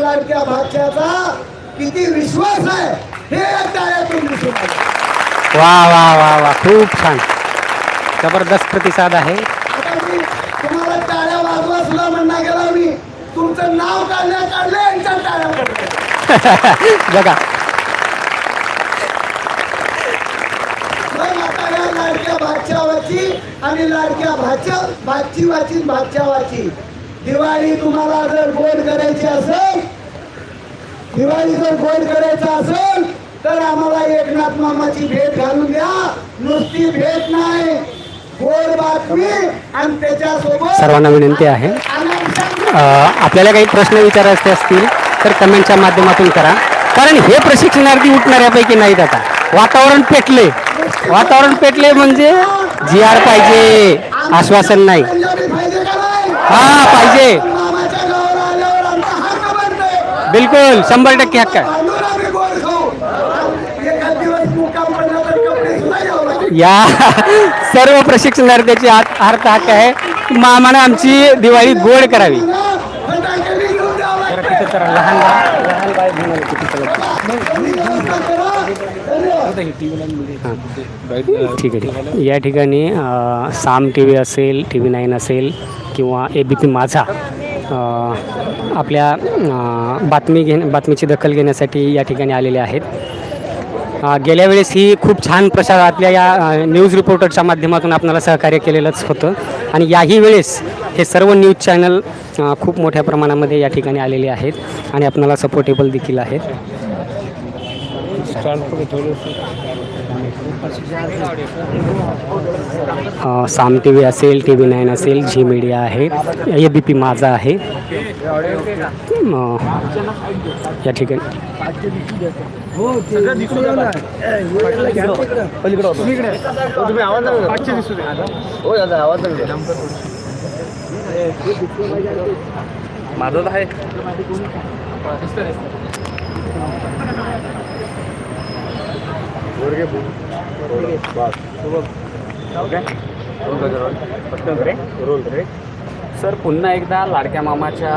लाडक्या भाच्याचा किती विश्वास आहे? हे टाळ्यातून दिसून वा वा वा वा. खूप छान. जबरदस्त प्रतिसाद आहे. आता मी तुम्हाला टाळ्या वाजवा सुद्धा म्हणणार गेला मी. तुमचं नाव काढल्या काढले यांच्या टाळ्या. बघा. मग आता या लाडक्या भाच्यावाची आणि लाडक्या भाच्या भाची वाची भाच्या वाची दिवाळी तुम्हाला जर गोड करायची असेल दिवाळी जर गोड करायचं असेल तर आम्हाला एकनाथ मामाची भेट घालून द्या. नुसती भेट नाही गोड बातमी आणि त्याच्यासोबत सर्वांना विनंती आहे. आपल्याला काही प्रश्न विचारायचे असतील तर कमेंटच्या माध्यमातून करा. कारण हे प्रशिक्षणार्थी उठणाऱ्यापैकी नाहीत आता. वातावरण पेटले. वातावरण पेटले म्हणजे जी आर पाहिजे. आश्वासन नाही? हा पाहिजे. बिलकुल शंभर टक्के हक्क या सर्व प्रशिक्षणार्थ्याची अर्थ हक्क आहे. की मामाने आमची दिवाळी गोड करावी. लहान लहान ही. ठीक आहे ठीक आहे. या ठिकाणी साम टी व्ही असेल टी व्ही नाईन असेल किंवा ए बी पी माझा आपल्या बातमी घे बातमीची दखल घेण्यासाठी या ठिकाणी आलेले आहेत. गेल्या वेळेस ही खूप छान प्रसार आपल्या या न्यूज रिपोर्टरच्या माध्यमातून आपल्याला सहकार्य केलेलंच होतं. आणि याही वेळेस हे सर्व न्यूज चॅनल खूप मोठ्या प्रमाणामध्ये या ठिकाणी आलेले आहेत आणि आपल्याला सपोर्टेबल देखील आहेत. साम टी व्ही असेल टी व्ही नाईन असेल झी मीडिया आहे. ए बी पी माझा आहे. या ठिकाणी. माझं आहे. सर पुन्हा एकदा लाडक्या मामाच्या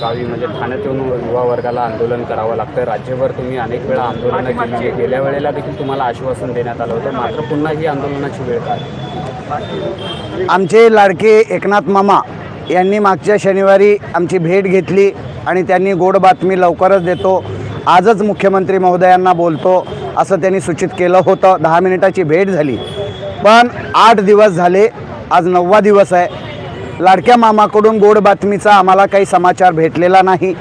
गावी म्हणजे ठाण्यात येऊन युवा वर्गाला आंदोलन करावं लागतं राज्यभर तुम्ही अनेक वेळा आंदोलनं केली. आहे गेल्या वेळेला देखील तुम्हाला आश्वासन देण्यात आलं होतं. मात्र पुन्हा ही आंदोलनाची वेळ काय आमचे लाडके एकनाथ मामा यांनी मागच्या शनिवारी आमची भेट घेतली आणि त्यांनी गोड बातमी लवकरच देतो. आजच मुख्यमंत्री महोदयांना बोलतो. असं त्यांनी सूचित केलं होतं. दहा मिनिटाची भेट झाली. पण आठ दिवस झाले. आज नववा दिवस आहे. लाडक्या मामाकडून गोड बातमीचा आम्हाला काही समाचार भेटलेला नाही.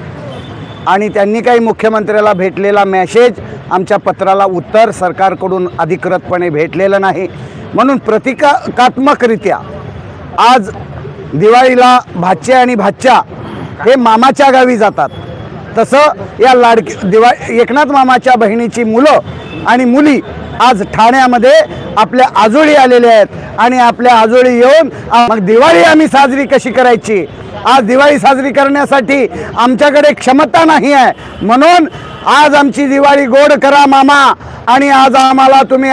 आणि त्यांनी काही मुख्यमंत्र्याला भेटलेला मॅसेज आमच्या पत्राला उत्तर सरकारकडून अधिकृतपणे भेटलेलं नाही. म्हणून प्रतिकात्मकरित्या आज दिवाळीला भाच्या आणि भाच्या हे मामाच्या गावी जातात. तसं या लाडकी दिवा एकनाथ मामाच्या बहिणीची मुलं आणि मुली आज ठाण्यामध्ये आपल्या आजोळी आलेल्या आहेत. आणि आपल्या आजोळी येऊन मग दिवाळी आम्ही साजरी कशी करायची? आज दिवाळी साजरी करण्यासाठी आमच्याकडे क्षमता नाही आहे. म्हणून आज आमची दिवाळी गोड करा मामा. आणि आज आम्हाला तुम्ही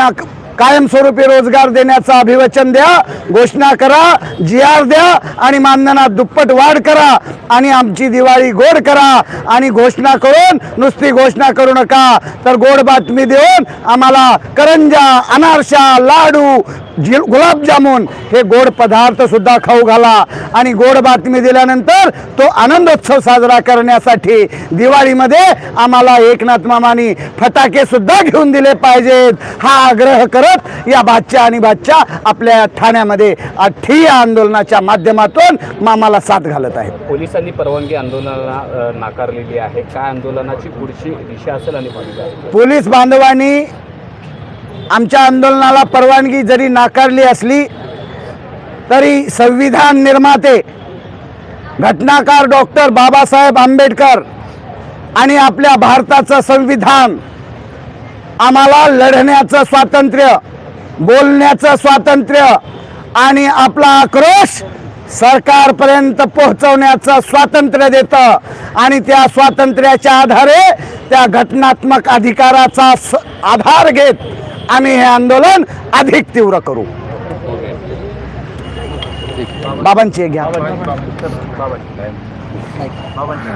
कायमस्वरूपी रोजगार देण्याचं अभिवचन द्या घोषणा करा जी आर द्या आणि मानधनात दुप्पट वाढ करा आणि आमची दिवाळी गोड करा आणि घोषणा करून नुसती घोषणा करू नका. तर गोड बातमी देऊन आम्हाला करंजा अनारशा लाडू जी गुलाबजामुन हे गोड पदार्थ सुद्धा खाऊ घाला. आणि गोड बातमी दिल्यानंतर तो आनंदोत्सव साजरा करण्यासाठी दिवाळीमध्ये आम्हाला एकनाथ मामानी फटाके सुद्धा घेऊन दिले पाहिजेत. हा आग्रह करत या बादच्या आणि बादच्या आपल्या ठाण्यामध्ये ठिय्या आंदोलनाच्या माध्यमातून मामाला साथ घालत आहेत. पोलिसांनी परवानगी आंदोलनाला नाकारलेली आहे. काय आंदोलनाची पुढची दिशा असेल आणि पोलीस बांधवांनी आमच्या आंदोलनाला परवानगी जरी नाकारली असली तरी संविधान निर्माते घटनाकार डॉक्टर बाबासाहेब आंबेडकर आणि आपल्या भारताचं संविधान आम्हाला लढण्याचं स्वातंत्र्य बोलण्याचं स्वातंत्र्य आणि आपला आक्रोश सरकारपर्यंत पोहोचवण्याचं स्वातंत्र्य देतं. आणि त्या स्वातंत्र्याच्या आधारे त्या घटनात्मक अधिकाराचा स- आधार घेत आम्ही हे आंदोलन अधिक तीव्र करू. बाबांची घ्या.